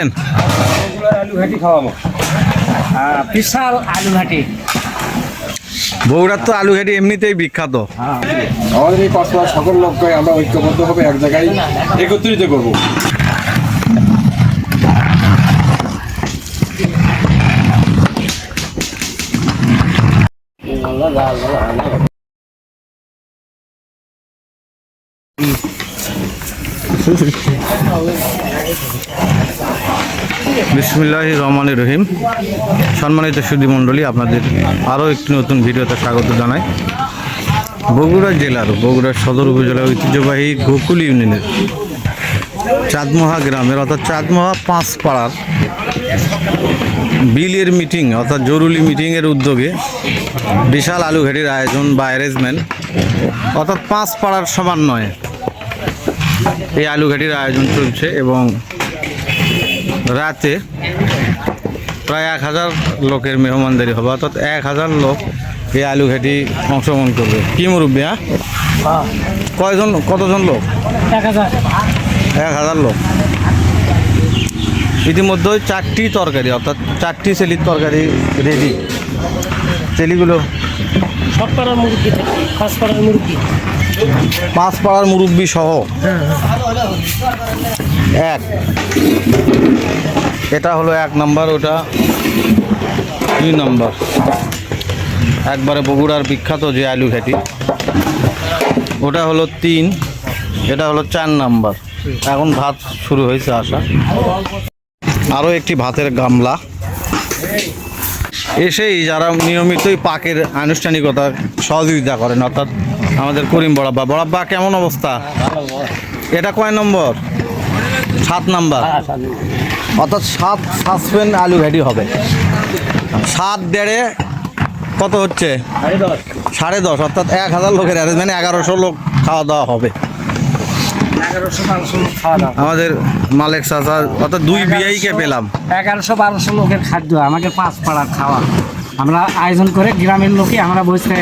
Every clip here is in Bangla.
আলু ঘাটি খাওয়াবো। হ্যাঁ। বিশাল আলু ঘাটি বগুড়ার তো আলু ঘাটি এমনিতেই বিখ্যাত। আমাদের এই কসবার সকল লোককে আমরা ঐক্যবদ্ধ হবে এক জায়গায় একত্রিত করব। বিসমুল্লাহ রহমান রহিম। সম্মানিত সুদী মণ্ডলী আপনাদের আরও একটি নতুন ভিডিওতে স্বাগত জানাই। বগুড়া জেলার বগুড়া সদর উপজেলার ঐতিহ্যবাহী গোকুল ইউনিয়নের চাঁদমোহা গ্রামের, অর্থাৎ চাঁদমোহা পাঁচ পাড়ার বিলের মিটিং, অর্থাৎ জরুরি মিটিংয়ের উদ্যোগে বিশাল আলুঘাটির আয়োজন বা অ্যারেঞ্জমেন্ট অর্থাৎ পাঁচ পাড়ার সমন্বয়ে। এই আলুঘাটির আয়োজন চলছে এবং রাতে প্রায় এক হাজার লোকের মেহমানদারি হবে অর্থাৎ এক হাজার লোক এই আলু ঘাটি অংশগ্রহণ করবে। কি মুরব্বী হ্যাঁ? কয়জন কতজন লোক? এক হাজার। এক হাজার লোক। ইতিমধ্যে চারটি তরকারি অর্থাৎ চারটি সেলির তরকারি রেডি সেলিগুলো সব পাড়ার মুরগি থাকে পাঁচ পাড়ার মুরগি পাঁচ পাড়ার মুরব্বি সহ এক। এটা হলো এক নাম্বার ওটা দুই নাম্বার। একবারে বগুড়ার বিখ্যাত যে আলু ঘাটি ওটা হলো তিন এটা হলো চার নাম্বার। এখন ভাত শুরু হয়েছে আসা আরও একটি ভাতের গামলা। এসেই যারা নিয়মিতই পাকের আনুষ্ঠানিকতা সহযোগিতা করেন অর্থাৎ আমাদের করিম বড়াব্বা। বড়াব্বা কেমন অবস্থা? এটা কয় নম্বর? সাত নাম্বার। অর্থাৎ সাত সাসপেন আলু ঘাটি হবে। সাত দেড়ে কত হচ্ছে? সাড়ে দশ। অর্থাৎ এক হাজার লোকের অ্যারেঞ্জমেন্ট এগারোশো লোক খাওয়া দাওয়া হবে এগারোশো বারোশো লোক খাওয়া দাওয়া আমাদের মালেক চাচা অর্থাৎ দুই বিআইকে পেলাম। এগারোশো বারোশো লোকের খাদ্য আমাকে পাঁচ পাড়ার খাওয়া। আমরা আয়োজন করে গ্রামের লোকে আমরা বসে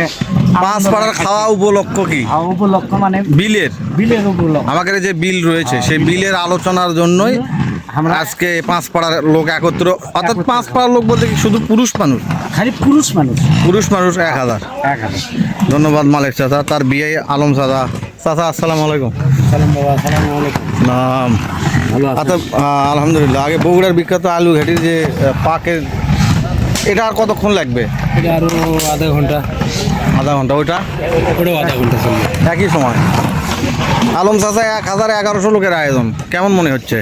পাঁচ পাড়ার খাওয়া উপলক্ষ কি? উপলক্ষ মানে বিলের। বিলের উপলক্ষ। আমাদের যে বিল রয়েছে সেই বিলের আলোচনার জন্যই আমরা আজকে পাঁচ পাড়ার লোক একত্র অর্থাৎ পাঁচ পাড়ার লোক বলতে কি শুধু পুরুষ মানুষ? খালি পুরুষ মানুষ। পুরুষ মানুষ এক হাজার। এক হাজার। ধন্যবাদ মালিক চাচা তার বিয়ে আলম চাচা। চাচা আসসালামু আলাইকুম। সালাম বাবা সালাম আলাইকুম। নাম। আচ্ছা আলহামদুলিল্লাহ আগে বগুড়ার বিখ্যাত আলু ঘাটির যে পাকের এটা আর কতক্ষণ লাগবে? এটা আধা ঘণ্টা। আধা ঘণ্টা ওইটা? ওটাও আধা ঘণ্টা চলবে। একই সময়। আলম চাচা এক হাজার এগারোশো লোকের আয়োজন। কেমন মনে হচ্ছে?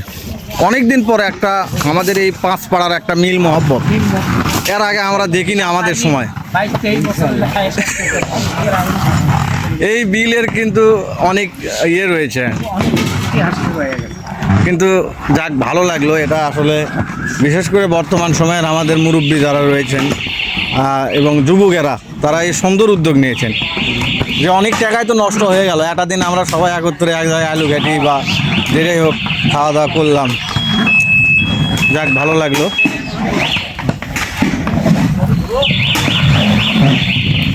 অনেক দিন পরে একটা আমাদের এই পাঁচ পাড়ার একটা মিল মহব্বত। এর আগে আমরা দেখিনি আমাদের সময়। এই বিলের কিন্তু অনেক ইয়ে রয়েছে। কিন্তু যাক, ভালো লাগল। এটা আসলে বিশেষ করে বর্তমান সময়ের আমাদের মুরব্বী যারা রয়েছেন এবং যুবকেরা, তারা এই সুন্দর উদ্যোগ নিয়েছেন। যে অনেক টাকায় তো নষ্ট হয়ে গেল। একটা দিন আমরা সবাই একত্রে এক জায়গায় আলু ঘাটি বা যেটাই হোক খাওয়া দাওয়া করলাম। যাক, ভালো লাগল।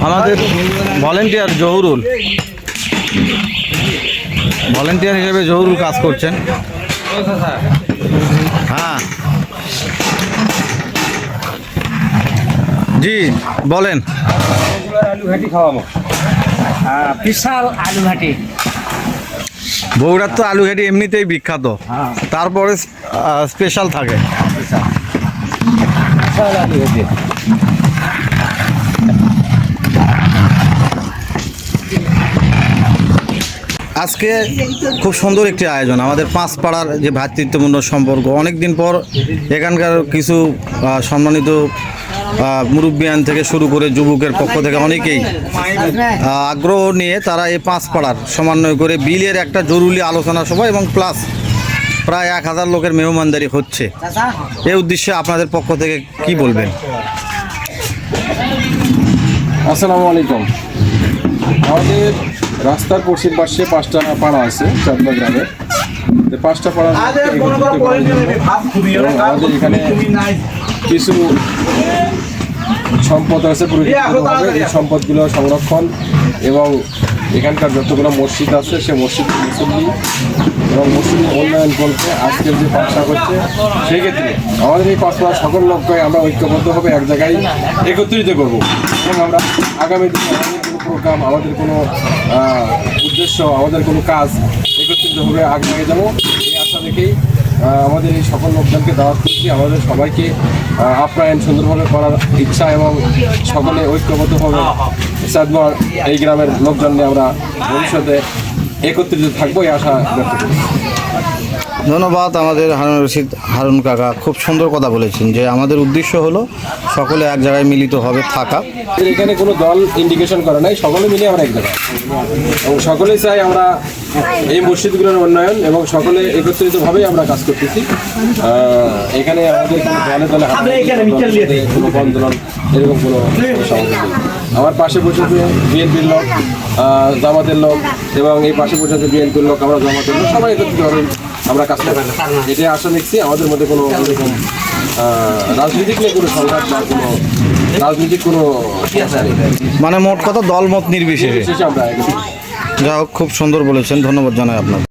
আমাদের ভলেন্টিয়ার জহুরুল। ভলেন্টিয়ার হিসেবে জহুরুল কাজ করছেন। হ্যাঁ। জি বলেন। আলু ঘাটি খাওয়াবো হ্যাঁ বিশাল আলু ঘাটি। বগুড়ার তো আলু ঘাটি এমনিতেই বিখ্যাত। হ্যাঁ। তারপরে স্পেশাল থাকে। বিশাল আলু ঘাটি। আজকে খুব সুন্দর একটি আয়োজন। আমাদের পাঁচ পাড়ার যে ভ্রাতৃত্বপূর্ণ সম্পর্ক অনেক দিন পর এখানকার কিছু সম্মানিত মুরব্বিয়ান থেকে শুরু করে যুবকের পক্ষ থেকে অনেকেই আগ্রহ নিয়ে তারা এই পাঁচ পাড়ার সমন্বয় করে বিলের একটা জরুরি আলোচনা সভা এবং প্লাস প্রায় এক হাজার লোকের মেহমানদারি হচ্ছে। এই উদ্দেশ্যে আপনাদের পক্ষ থেকে কি বলবেন? আসসালামু আলাইকুম। আমাদের রাস্তার পশ্চিম পাশে পাঁচটা পাড়া আছে চাঁদবা গ্রামে। পাঁচটা পাড়া আমাদের এখানে কিছু সম্পদ আছে সম্পদগুলো সংরক্ষণ এবং এখানকার যতগুলো মসজিদ আছে সে মসজিদ মুসল্লি এবং মুসলিম উন্নয়ন বলতে আজকের যে পাঠশা করছে সেক্ষেত্রে আমাদের এই পাঠশালার সকল লোককে আমরা ঐক্যবদ্ধভাবে এক জায়গায় একত্রিত করব। এবং আমরা আগামী দিনে আমাদের কোনো প্রোগ্রাম আমাদের কোনো উদ্দেশ্য আমাদের কোনো কাজ একত্রিত একত্রিতভাবে আগে যাব। এই আশা আহ, আমাদের এই সকল লোকজনকে দাওয়াত করছি। আমাদের সবাইকে আপ্যায়ন সুন্দরভাবে করার ইচ্ছা এবং সকলে ঐক্যবদ্ধভাবে সাদমার এই গ্রামের লোকজন নিয়ে আমরা ভবিষ্যতে একত্রিত থাকব এই আশা ব্যক্ত করি ধন্যবাদ আমাদের হারুন রশিদ হারুন কাকা। খুব সুন্দর কথা বলেছেন যে আমাদের উদ্দেশ্য হলো সকলে এক জায়গায় মিলিত হবে থাকা। এখানে কোনো দল ইন্ডিকেশন করে নাই সকলে মিলে আমরা এক জায়গায়। এবং সকলেই চাই আমরা এই মসজিদগুলোর উন্নয়ন এবং সকলে একত্রিতভাবেই আমরা কাজ করতেছি। এখানে আমাদের কোনো দলে দলে কোনো আন্দোলন এরকম কোনো সমস্যা। আমার পাশে বসে আছে বিএনপির লোক জামাতের লোক এবং এই পাশে বসে আছে বিএনপির লোক আমরা জামাতের লোক সবাই একত্রিতভাবে আমরা কাজ করি এটাই আশা দেখছি আমাদের মধ্যে কোনো এরকম আহ, রাজনৈতিক নিয়ে কোনো সংঘাত বা কোনো রাজনৈতিক কোনো মানে মোট কথা দলমত নির্বিশেষে। আমরা যা হোক খুব সুন্দর বলেছেন। ধন্যবাদ জানাই আপনাকে।